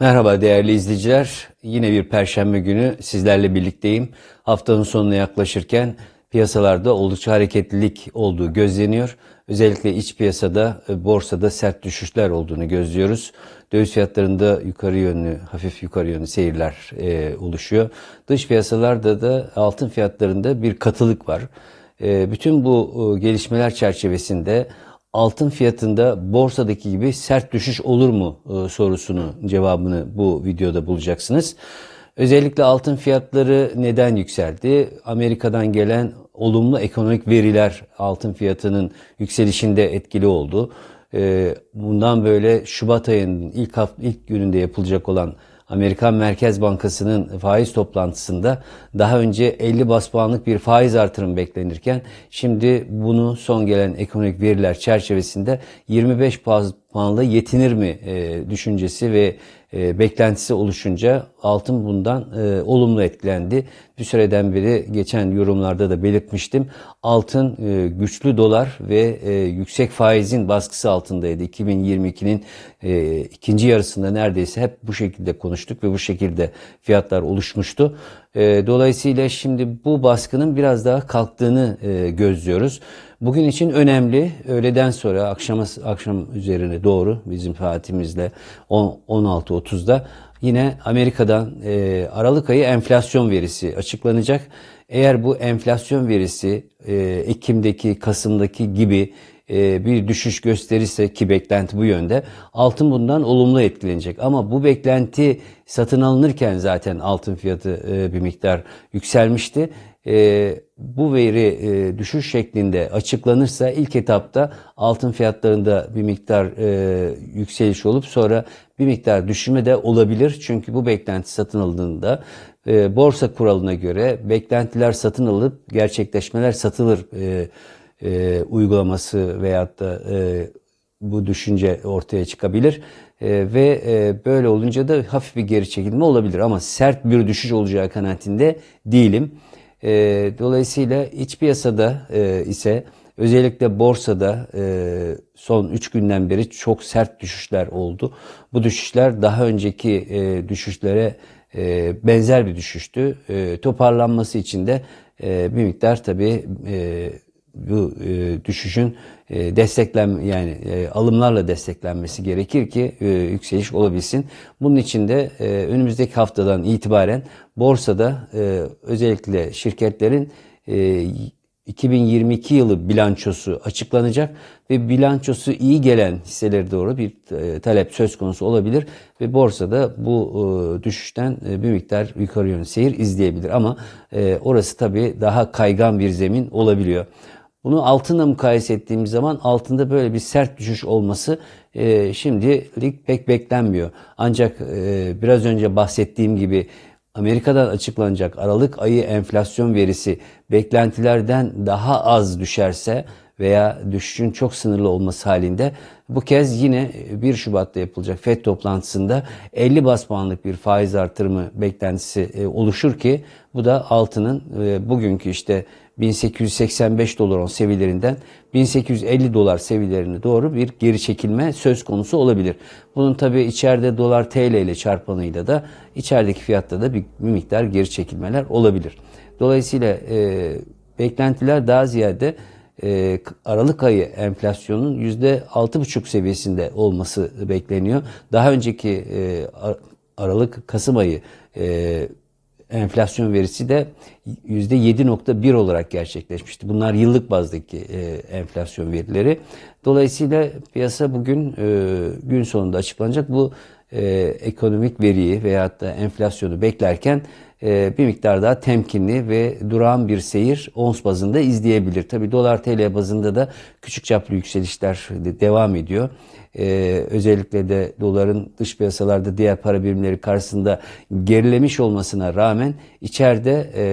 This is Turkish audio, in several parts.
Merhaba değerli izleyiciler. Yine bir perşembe günü sizlerle birlikteyim. Haftanın sonuna yaklaşırken piyasalarda oldukça hareketlilik olduğu gözleniyor. Özellikle iç piyasada, e, borsada sert düşüşler olduğunu gözlüyoruz. Döviz fiyatlarında yukarı yönlü, hafif yukarı yönlü seyirler e, oluşuyor. Dış piyasalarda da altın fiyatlarında bir katılık var. E, bütün bu e, gelişmeler çerçevesinde altın fiyatında borsadaki gibi sert düşüş olur mu e, sorusunu cevabını bu videoda bulacaksınız. Özellikle altın fiyatları neden yükseldi? Amerika'dan gelen olumlu ekonomik veriler altın fiyatının yükselişinde etkili oldu. E, bundan böyle Şubat ayının ilk hafta, ilk gününde yapılacak olan Amerikan Merkez Bankası'nın faiz toplantısında daha önce 50 bas puanlık bir faiz artırım beklenirken şimdi bunu son gelen ekonomik veriler çerçevesinde 25 puanla yetinir mi e, düşüncesi ve e, beklentisi oluşunca altın bundan e, olumlu etkilendi. Bir süreden beri geçen yorumlarda da belirtmiştim. Altın güçlü dolar ve yüksek faizin baskısı altındaydı. 2022'nin e, ikinci yarısında neredeyse hep bu şekilde konuştuk ve bu şekilde fiyatlar oluşmuştu. Dolayısıyla şimdi bu baskının biraz daha kalktığını e, gözlüyoruz. Bugün için önemli. Öğleden sonra akşama akşam üzerine doğru bizim saatimizle 16.30'da yine Amerika'dan e, Aralık ayı enflasyon verisi açıklanacak. Eğer bu enflasyon verisi e, Ekim'deki, Kasım'daki gibi bir düşüş gösterirse ki beklenti bu yönde altın bundan olumlu etkilenecek. Ama bu beklenti satın alınırken zaten altın fiyatı e, bir miktar yükselmişti. E, bu veri düşüş şeklinde açıklanırsa ilk etapta altın fiyatlarında bir miktar yükseliş olup sonra bir miktar düşürme de olabilir. Çünkü bu beklenti satın alındığında borsa kuralına göre beklentiler satın alıp gerçekleşmeler satılır e, uygulaması veyahut da e, bu düşünce ortaya çıkabilir. E, ve e, böyle olunca da hafif bir geri çekilme olabilir ama sert bir düşüş olacağı kanaatinde değilim. E, dolayısıyla iç piyasada e, ise özellikle borsada e, son 3 günden beri çok sert düşüşler oldu. Bu düşüşler daha önceki e, düşüşlere e, benzer bir düşüştü. E, toparlanması için de e, bir miktar tabii e, bu e, düşüşün e, desteklen yani e, alımlarla desteklenmesi gerekir ki e, yükseliş olabilsin. Bunun için de e, önümüzdeki haftadan itibaren borsada e, özellikle şirketlerin e, 2022 yılı bilançosu açıklanacak ve bilançosu iyi gelen hisseleri doğru bir e, talep söz konusu olabilir ve borsada bu e, düşüşten e, bir miktar yukarı yönlü seyir izleyebilir ama orası tabii daha kaygan bir zemin olabiliyor. Bunu altınla mukayese ettiğimiz zaman altında böyle bir sert düşüş olması e, şimdilik pek beklenmiyor. Ancak e, biraz önce bahsettiğim gibi Amerika'dan açıklanacak Aralık ayı enflasyon verisi beklentilerden daha az düşerse veya düşüşün çok sınırlı olması halinde bu kez yine 1 Şubat'ta yapılacak FED toplantısında 50 bas puanlık bir faiz artırımı beklentisi e, oluşur ki bu da altının e, bugünkü işte 1885 dolar on seviyelerinden 1850 dolar seviyelerine doğru bir geri çekilme söz konusu olabilir. Bunun tabi içeride dolar TL ile çarpanıyla da içerideki fiyatta da bir, miktar geri çekilmeler olabilir. Dolayısıyla e, beklentiler daha ziyade e, Aralık ayı enflasyonun yüzde altı buçuk seviyesinde olması bekleniyor. Daha önceki e, Aralık Kasım ayı e, enflasyon verisi de yüzde 7.1 olarak gerçekleşmişti. Bunlar yıllık bazdaki enflasyon verileri. Dolayısıyla piyasa bugün gün sonunda açıklanacak bu e, ekonomik veriyi veyahut da enflasyonu beklerken e, bir miktar daha temkinli ve durağan bir seyir ons bazında izleyebilir. Tabi dolar TL bazında da küçük çaplı yükselişler de devam ediyor. Ee, özellikle de doların dış piyasalarda diğer para birimleri karşısında gerilemiş olmasına rağmen içeride e,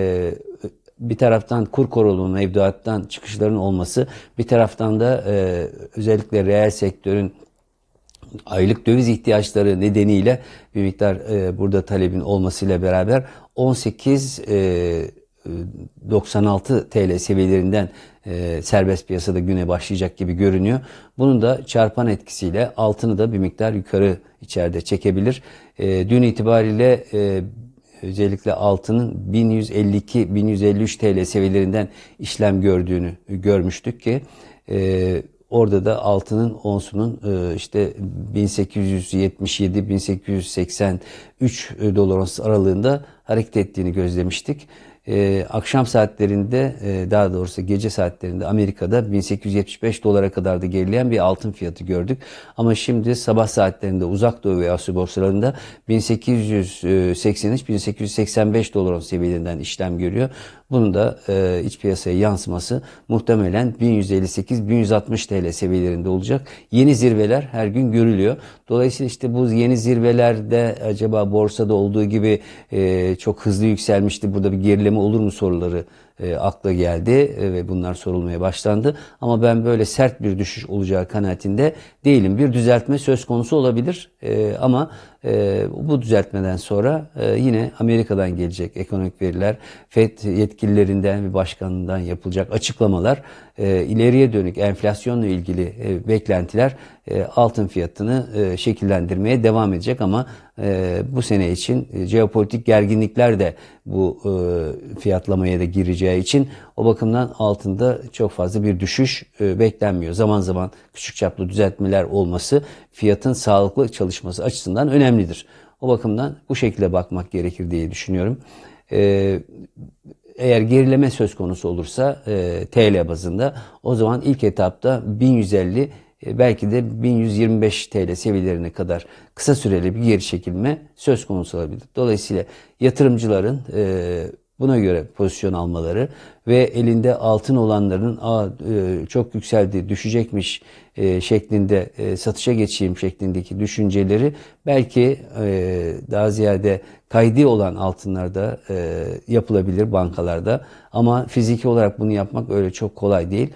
bir taraftan kur korulu mevduattan çıkışların olması, bir taraftan da e, özellikle reel sektörün aylık döviz ihtiyaçları nedeniyle bir miktar e, burada talebin olmasıyla beraber 18 e, 96 TL seviyelerinden e, serbest piyasada güne başlayacak gibi görünüyor. Bunun da çarpan etkisiyle altını da bir miktar yukarı içeride çekebilir. E, dün itibariyle e, özellikle altının 1152-1153 TL seviyelerinden işlem gördüğünü görmüştük ki e, orada da altının onsunun e, işte 1877-1883 dolar aralığında hareket ettiğini gözlemiştik. Ee, akşam saatlerinde e, daha doğrusu gece saatlerinde Amerika'da 1875 dolara kadar da gerileyen bir altın fiyatı gördük. Ama şimdi sabah saatlerinde uzak doğu ve Asya borsalarında 1883-1885 dolar seviyelerinden işlem görüyor. Bunun da e, iç piyasaya yansıması muhtemelen 1158-1160 TL seviyelerinde olacak. Yeni zirveler her gün görülüyor. Dolayısıyla işte bu yeni zirvelerde acaba borsada olduğu gibi e, çok hızlı yükselmişti. Burada bir gerileme olur mu soruları e, akla geldi e, ve bunlar sorulmaya başlandı. Ama ben böyle sert bir düşüş olacağı kanaatinde değilim. Bir düzeltme söz konusu olabilir e, ama e, bu düzeltmeden sonra e, yine Amerika'dan gelecek ekonomik veriler, FED yetkililerinden ve başkanından yapılacak açıklamalar, e, ileriye dönük enflasyonla ilgili e, beklentiler e, altın fiyatını e, şekillendirmeye devam edecek ama e, bu sene için e, jeopolitik gerginlikler de bu e, fiyatlamaya da gireceği için o bakımdan altında çok fazla bir düşüş e, beklenmiyor. Zaman zaman küçük çaplı düzeltmeler olması fiyatın sağlıklı çalışması açısından önemlidir. O bakımdan bu şekilde bakmak gerekir diye düşünüyorum. E, eğer gerileme söz konusu olursa e, TL bazında o zaman ilk etapta 1150 e, belki de 1125 TL seviyelerine kadar kısa süreli bir geri çekilme söz konusu olabilir. Dolayısıyla yatırımcıların buna göre pozisyon almaları ve elinde altın olanların Aa, e, çok yükseldi düşecekmiş e, şeklinde e, satışa geçeyim şeklindeki düşünceleri belki e, daha ziyade kaydi olan altınlarda yapılabilir bankalarda. Ama fiziki olarak bunu yapmak öyle çok kolay değil.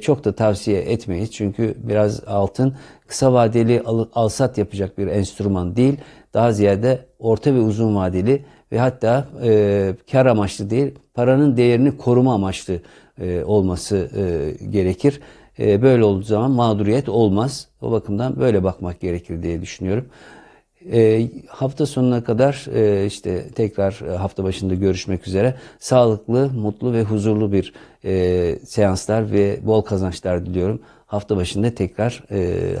Çok da tavsiye etmeyiz. Çünkü biraz altın kısa vadeli al, alsat yapacak bir enstrüman değil. Daha ziyade orta ve uzun vadeli ve hatta e, kar amaçlı değil paranın değerini koruma amaçlı e, olması e, gerekir. E, böyle olduğu zaman mağduriyet olmaz. O bakımdan böyle bakmak gerekir diye düşünüyorum. E, hafta sonuna kadar e, işte tekrar hafta başında görüşmek üzere sağlıklı, mutlu ve huzurlu bir e, seanslar ve bol kazançlar diliyorum. Hafta başında tekrar e,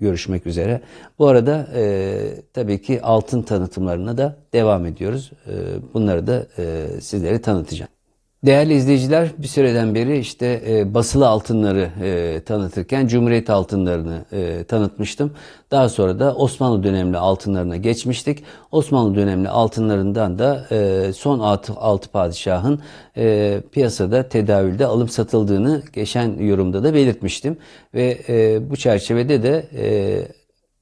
görüşmek üzere. Bu arada e, tabii ki altın tanıtımlarına da devam ediyoruz. E, bunları da e, sizlere tanıtacağım. Değerli izleyiciler bir süreden beri işte e, basılı altınları e, tanıtırken Cumhuriyet altınlarını e, tanıtmıştım. Daha sonra da Osmanlı dönemli altınlarına geçmiştik. Osmanlı dönemli altınlarından da e, son altı, altı padişahın e, piyasada tedavülde alım satıldığını geçen yorumda da belirtmiştim. Ve e, bu çerçevede de e,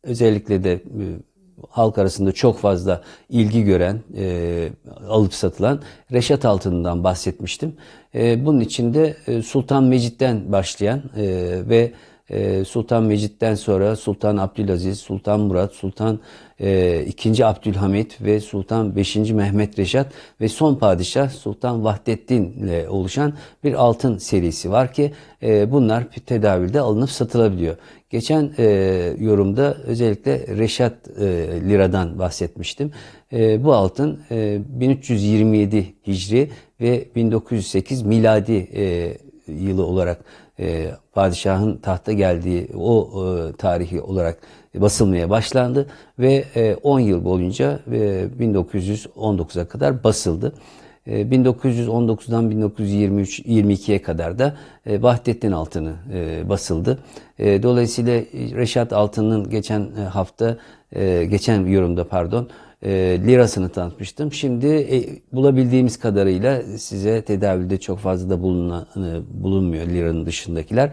özellikle de e, halk arasında çok fazla ilgi gören, e, alıp satılan Reşat altınından bahsetmiştim. E, bunun içinde e, Sultan Mecit'ten başlayan e, ve Sultan Mecit'ten sonra Sultan Abdülaziz, Sultan Murat, Sultan e, 2. Abdülhamit ve Sultan 5. Mehmet Reşat ve son padişah Sultan Vahdettin ile oluşan bir altın serisi var ki e, bunlar tedavülde alınıp satılabiliyor. Geçen e, yorumda özellikle Reşat liradan bahsetmiştim. Bu altın e, 1327 Hicri ve 1908 miladi yılı olarak e, padişahın tahta geldiği o e, tarihi olarak basılmaya başlandı ve e, 10 yıl boyunca e, 1919'a kadar basıldı. 1919'dan 1923-22'ye kadar da e, Vahdettin Altın'ı e, basıldı. E, dolayısıyla Reşat Altın'ın geçen hafta, geçen yorumda pardon, lirasını tanıtmıştım. Şimdi bulabildiğimiz kadarıyla size tedavülde çok fazla da bulunmuyor liranın dışındakiler.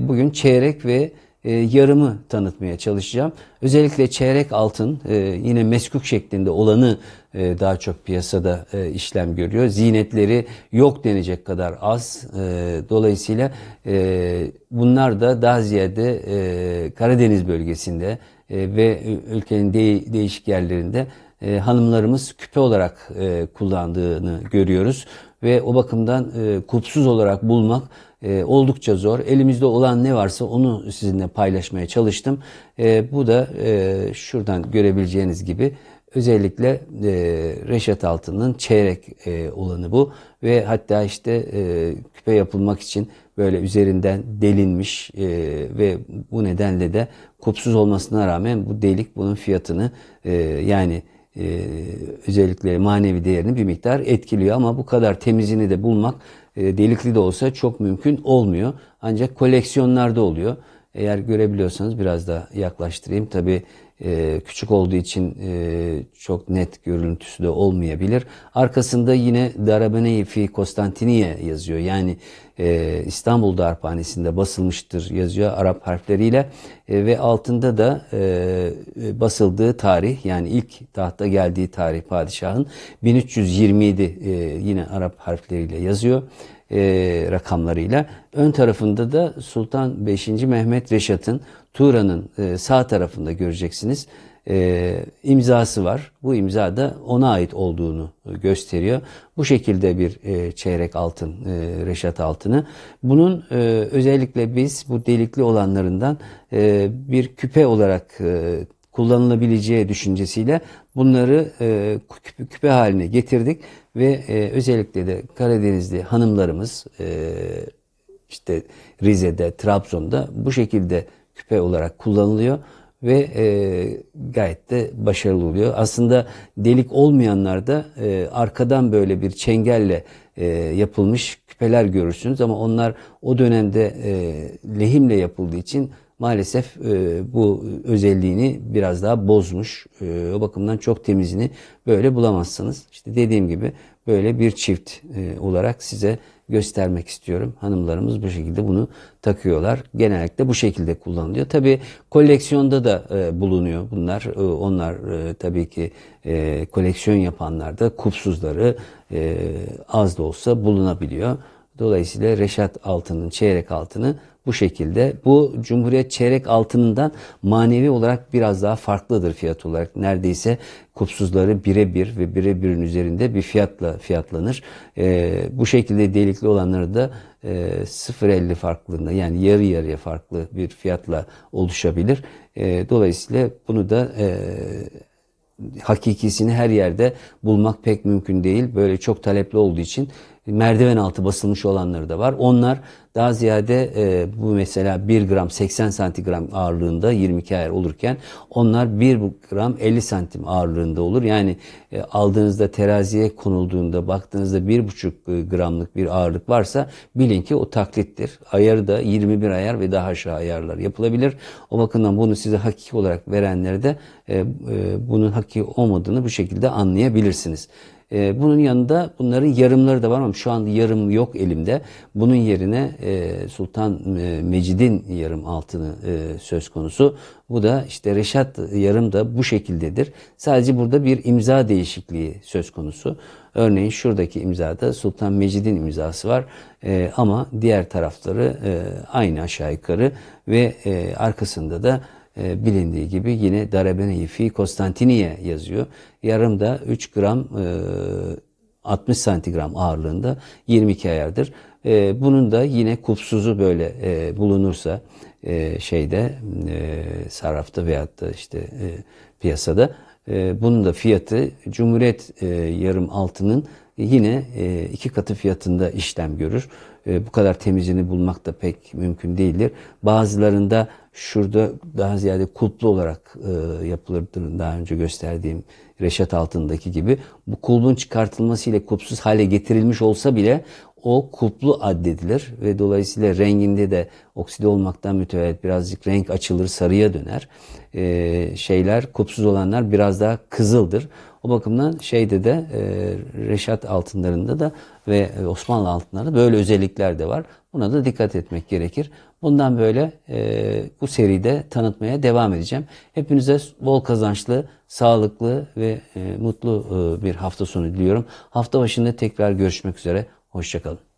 Bugün çeyrek ve e, yarımı tanıtmaya çalışacağım. Özellikle çeyrek altın e, yine meskuk şeklinde olanı e, daha çok piyasada e, işlem görüyor. Zinetleri yok denecek kadar az. E, dolayısıyla e, bunlar da daha ziyade e, Karadeniz bölgesinde e, ve ülkenin de, değişik yerlerinde e, hanımlarımız küpe olarak e, kullandığını görüyoruz ve o bakımdan e, kulpsuz olarak bulmak e, oldukça zor. Elimizde olan ne varsa onu sizinle paylaşmaya çalıştım. E, bu da e, şuradan görebileceğiniz gibi özellikle e, Reşat Altı'nın çeyrek e, olanı bu ve hatta işte e, küpe yapılmak için böyle üzerinden delinmiş e, ve bu nedenle de kupsuz olmasına rağmen bu delik bunun fiyatını e, yani e, özellikle manevi değerini bir miktar etkiliyor ama bu kadar temizini de bulmak e, delikli de olsa çok mümkün olmuyor. Ancak koleksiyonlarda oluyor. Eğer görebiliyorsanız biraz da yaklaştırayım. Tabi e, küçük olduğu için e, çok net görüntüsü de olmayabilir. Arkasında yine Darabene fi Konstantiniye yazıyor. Yani e, İstanbul Darphanesi'nde basılmıştır yazıyor Arap harfleriyle e, ve altında da e, basıldığı tarih yani ilk tahta geldiği tarih padişahın 1327 e, yine Arap harfleriyle yazıyor e, rakamlarıyla. Ön tarafında da Sultan 5. Mehmet Reşat'ın Tuğra'nın e, sağ tarafında göreceksiniz e, imzası var. Bu imza da ona ait olduğunu gösteriyor. Bu şekilde bir e, çeyrek altın, e, Reşat altını. Bunun e, özellikle biz bu delikli olanlarından e, bir küpe olarak e, kullanılabileceği düşüncesiyle bunları e, küpe, haline getirdik ve e, özellikle de Karadenizli hanımlarımız e, işte Rize'de, Trabzon'da bu şekilde küpe olarak kullanılıyor ve gayet de başarılı oluyor. Aslında delik olmayanlar da arkadan böyle bir çengelle yapılmış küpeler görürsünüz ama onlar o dönemde lehimle yapıldığı için maalesef e, bu özelliğini biraz daha bozmuş. E, o bakımdan çok temizini böyle bulamazsınız. İşte dediğim gibi böyle bir çift e, olarak size göstermek istiyorum. Hanımlarımız bu şekilde bunu takıyorlar. Genellikle bu şekilde kullanılıyor. Tabi koleksiyonda da e, bulunuyor bunlar. E, onlar e, tabii ki e, koleksiyon yapanlar da kupsuzları e, az da olsa bulunabiliyor. Dolayısıyla Reşat altının, çeyrek altını bu şekilde. Bu Cumhuriyet çeyrek altınından manevi olarak biraz daha farklıdır fiyat olarak. Neredeyse kupsuzları birebir ve birebirin üzerinde bir fiyatla fiyatlanır. E, bu şekilde delikli olanları da e, 0.50 farklılığında yani yarı yarıya farklı bir fiyatla oluşabilir. E, dolayısıyla bunu da e, hakikisini her yerde bulmak pek mümkün değil. Böyle çok talepli olduğu için merdiven altı basılmış olanları da var. Onlar daha ziyade e, bu mesela 1 gram 80 santigram ağırlığında 22 ayar olurken onlar 1 gram 50 santim ağırlığında olur. Yani e, aldığınızda teraziye konulduğunda baktığınızda 1,5 gramlık bir ağırlık varsa bilin ki o taklittir. Ayarı da 21 ayar ve daha aşağı ayarlar yapılabilir. O bakımdan bunu size hakiki olarak verenlere de e, e, bunun hakiki olmadığını bu şekilde anlayabilirsiniz. E, bunun yanında bunların yarımları da var ama şu anda yarım yok elimde. Bunun yerine e, Sultan e, Mecid'in yarım altını e, söz konusu. Bu da işte Reşat yarım da bu şekildedir. Sadece burada bir imza değişikliği söz konusu. Örneğin şuradaki imzada Sultan Mecid'in imzası var e, ama diğer tarafları e, aynı aşağı yukarı ve e, arkasında da e, bilindiği gibi yine Darabene fi Konstantiniye yazıyor. Yarım da 3 gram e, 60 santigram ağırlığında 22 ayardır. E, bunun da yine kupsuzu böyle e, bulunursa e, şeyde e, sarrafta veyahut da işte e, piyasada e, bunun da fiyatı Cumhuriyet e, yarım altının yine e, iki katı fiyatında işlem görür. E, bu kadar temizini bulmak da pek mümkün değildir. Bazılarında şurada daha ziyade kulplu olarak e, yapılırdır daha önce gösterdiğim reşat altındaki gibi. Bu kulbun çıkartılması ile kulpsuz hale getirilmiş olsa bile o kulplu addedilir ve dolayısıyla renginde de okside olmaktan mütevellit birazcık renk açılır, sarıya döner. Ee, şeyler, kupsuz olanlar biraz daha kızıldır. O bakımdan şeyde de e, Reşat altınlarında da ve Osmanlı altınlarında böyle özellikler de var. Buna da dikkat etmek gerekir. Bundan böyle e, bu seride tanıtmaya devam edeceğim. Hepinize bol kazançlı, sağlıklı ve e, mutlu e, bir hafta sonu diliyorum. Hafta başında tekrar görüşmek üzere. Hoşçakalın.